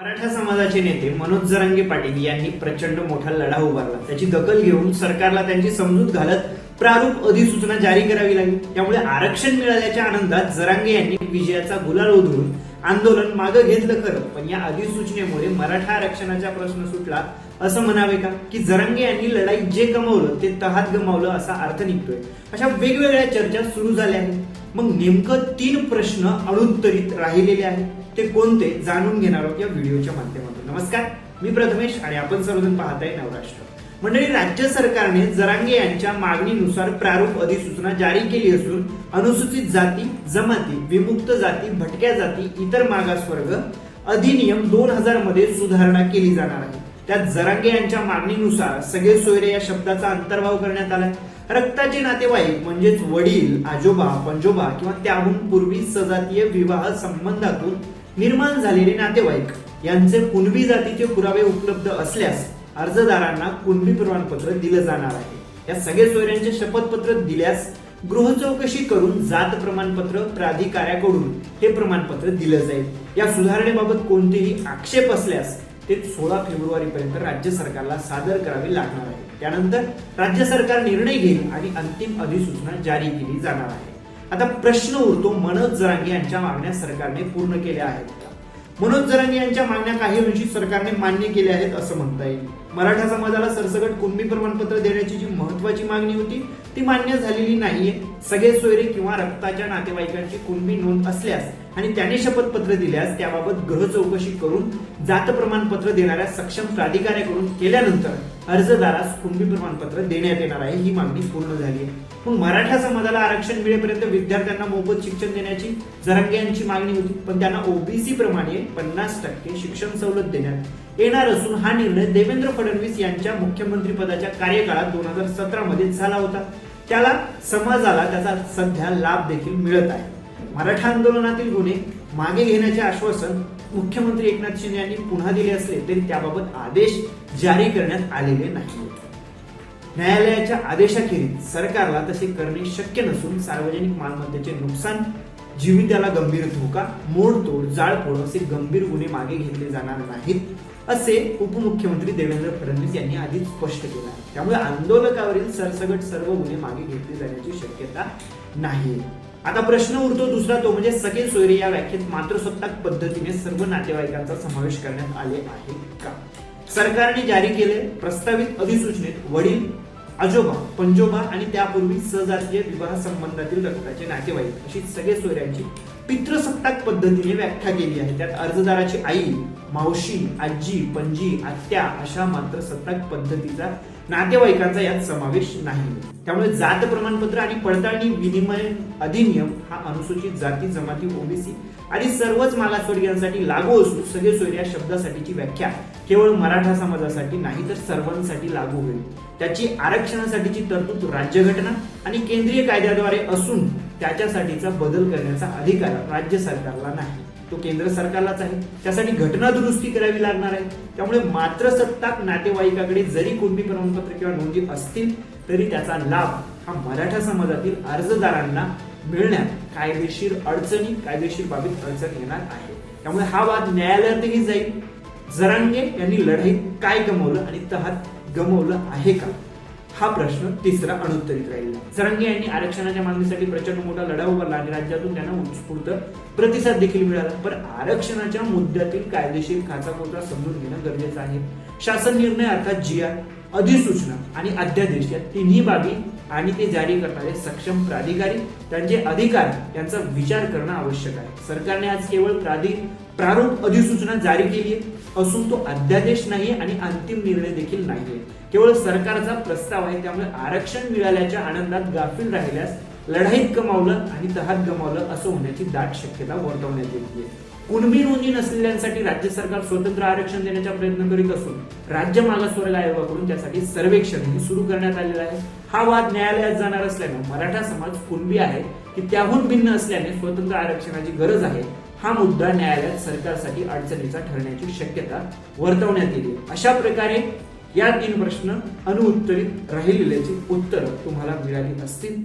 मराठा समाजाचे नेते मनोज जरांगे पाटील यांनी प्रचंड मोठा लढा उभारला. त्याची दखल घेऊन सरकारला त्यांची समजूत घालत प्रारूप अधिसूचना जारी करावी लागली. त्यामुळे आरक्षण मिळाल्याच्या आनंदात जरांगे यांनी विजयाचा गुलाल उधळून आंदोलन मागं घेतलं खरं. पण या अधिसूचनेमुळे मराठा आरक्षणाचा प्रश्न सुटला असं म्हणावे का? की जरांगे यांनी लढाई जे कमवलं ते तहात गमावलं असा अर्थ निघतोय. अशा वेगवेगळ्या चर्चा सुरू झाल्या आहेत. मग नेमकं तीन प्रश्न अणुत्तरित राहिलेले आहेत. ते कोणते? जाणून घेणार आहोत या व्हिडिओच्या माध्यमातून. नमस्कार मी प्रथमेश आणि आपण सर्वजण पाहताय नवराष्ट्र. मंडळी राज्य सरकारने जरांगे यांच्या मागणीनुसार प्रारूप अधिसूचना जारी केली असून अनुसूचित जाती जमाती विमुक्त जाती भटक्या जाती इतर मागासवर्ग अधिनियम दोन हजारमध्ये सुधारणा केली जाणार आहे. त्यात जरांगे यांच्या मागणीनुसार सगळे सोयरे या शब्दाचा अंतर्भाव करण्यात आलाय. रक्ताचे नातेवाईक म्हणजेच वडील आजोबा पंजोबा किंवा त्याहून पूर्वी सजातीय विवाह संबंधातून निर्माण झालेले नातेवाईक यांचे कुणबी जातीचे पुरावे उपलब्ध असल्यास अर्जदारांना कुणबी प्रमाणपत्र दिलं जाणार आहे. या सगळे सोयऱ्यांचे शपथपत्र दिल्यास गृह चौकशी करून जात प्रमाणपत्र प्राधिकाऱ्याकडून हे प्रमाणपत्र दिलं जाईल. या सुधारणेबाबत कोणतेही आक्षेप असल्यास ते सोळा फेब्रुवारी पर्यंत राज्य सरकारला सादर करावे लागणार आहे त्यानंतर राज्य सरकार निर्णय घेईल आणि अंतिम अधिसूचना जारी केली जाणार आहे. आता प्रश्न उरतो मनोज जरांगे यांच्या मागण्या सरकारने पूर्ण केल्या आहेत मनोज जरांगे यांच्या मागण्या काही अंशी सरकारने मान्य केल्या आहेत असं म्हणता येईल. मराठा समाजाला सरसकट कुणबी प्रमाणपत्र देण्याची जी महत्वाची मागणी होती ती मान्य झालेली नाहीये. सगळे सोयरे किंवा रक्ताच्या नातेवाईकांची कुणबी नोंद असल्यास आणि त्याने शपथपत्र दिल्यास त्याबाबत गृह चौकशी करून जात प्रमाणपत्र देणाऱ्या सक्षम प्राधिकाऱ्याकडून केल्यानंतर अर्जदारास कुणबी प्रमाणपत्र देण्यात येणार आहे ही मागणी पूर्ण झाली आहे. मग मराठा समाजाला आरक्षण मिळेपर्यंत विद्यार्थ्यांना मोफत शिक्षण देण्याची जरांगे यांची मागणी होती पण त्यांना ओबीसी प्रमाणे पन्नास टक्के शिक्षण सवलत देण्यात येणार असून हा निर्णय देवेंद्र फडणवीस यांच्या मुख्यमंत्री पदाच्या कार्यकाळात दोन हजार सतरा मध्ये झाला होता. त्याला समाजाला त्याचा सध्या लाभ देखील मिळत आहे. मराठा आंदोलनातील गुन्हे मागे घेण्याचे आश्वासन मुख्यमंत्री एकनाथ शिंदे यांनी पुन्हा दिले असले तरी त्याबाबत आदेश जारी करण्यात आलेले नाही. न्यायालयाच्या आदेशाखेरीज सरकारला तसे करणे शक्य नसून सार्वजनिक मालमत्तेचे नुकसान जीविताला गंभीर धोका मोडतोड जाळपोळ असे गंभीर गुन्हे मागे घेतले जाणार नाहीत असे उपमुख्यमंत्री देवेंद्र फडणवीस यांनी आधीच स्पष्ट केलं आहे. त्यामुळे आंदोलकावरील सरसगट सर्व गुन्हे मागे घेतले जाण्याची शक्यता नाही आता प्रश्न उरतो दुसरा तो म्हणजे सगळे सोयरे या व्याख्येत मातृसत्ताक पद्धतीने सर्व नातेवाईकांचा समावेश करण्यात आले आहे का? सरकारने जारी केले प्रस्तावित अधिसूचनेत वडील आजोबा पंजोबा आणि त्यापूर्वी सजातीय विवाह संबंधातील रक्ताचे नातेवाईक अशी सगळे सोयऱ्यांची पितृसत्ताक पद्धतीने व्याख्या केली आहे. त्यात अर्जदाराची आई मावशी आजी पणजी आत्या अशा मात्र सत्ताक पद्धतीचा नातेवाईकांचा यात समावेश नाही. त्यामुळे जात प्रमाणपत्र आणि पडताळणी विनिमय अधिनियम हा अनुसूचित जाती जमाती ओबीसी आणि सर्वच मागासवर्गीयांसाठी लागू असून सगळे सोयरे या शब्दासाठीची व्याख्या. केवळ मराठा समाजासाठी नाही तर सर्वांसाठी लागू होईल. त्याची आरक्षणासाठीची तरतूद राज्यघटना आणि केंद्रीय कायद्याद्वारे असून त्याच्यासाठीचा बदल करण्याचा अधिकार राज्य सरकारला नाही. तो केंद्र सरकारलाच आहे. त्यासाठी घटना दुरुस्ती करावी लागणार आहे. त्यामुळे मात्र सत्ताक नातेवाईकाकडे जरी कुणबी प्रमाणपत्र किंवा नोंदी असतील तरी त्याचा लाभ हा मराठा समाजातील अर्जदारांना मिळण्यात कायदेशीर अडचणी कायदेशीर बाबीत अडचण येणार आहे. त्यामुळे हा वाद न्यायालयातही जाईल. जरांगे यांनी लढाईत काय गमवलं आणि तहात गमवलं आहे का? हा प्रश्न तिसरा अनुत्तरित राहिला जरांगे यांनी आरक्षणाच्या मागणीसाठी प्रचंड मोठा लढा उभारला आणि राज्यातून त्यांना उत्स्फूर्त प्रतिसाद देखील मिळाला. पण आरक्षणाच्या मुद्द्यातील कायदेशीर खाचाखोचा समजून घेणं गरजेचं आहे. शासन निर्णय अर्थात जी अधिसूचना आणि अध्यादेश या तिन्ही बाबी आणि ते जारी करणारे सक्षम प्राधिकारी त्यांचे अधिकार यांचा विचार करणं आवश्यक आहे. सरकारने आज केवळ प्राधि प्रारूप अधिसूचना जारी केली आहे असून तो अध्यादेश नाही आणि अंतिम निर्णय देखील नाहीये. केवळ सरकारचा प्रस्ताव आहे त्यामुळे आरक्षण मिळाल्याच्या आनंदात गाफील राहिल्यास लढाईत गमावलं आणि तहात गमावलं असं होण्याची दाट शक्यता वर्तवण्यात येते कुणबी नोंदी नसलेल्यांसाठी राज्य सरकार स्वतंत्र आरक्षण देण्याचा प्रयत्न करीत असून राज्य मागासवर्ग आयोगाकडून त्यासाठी सर्वेक्षण सुरू करण्यात आलेलं आहे. हा वाद न्यायालयात जाणार असल्यानं मराठा समाज कुणबी आहे की त्याहून भिन्न असल्याने स्वतंत्र आरक्षणाची गरज आहे हा मुद्दा न्यायालयात सरकारसाठी अडचणीचा ठरण्याची शक्यता वर्तवण्यात येते. अशा प्रकारे या तीन प्रश्न अनुत्तरित राहिलेल्याची उत्तरं तुम्हाला मिळाली असतील.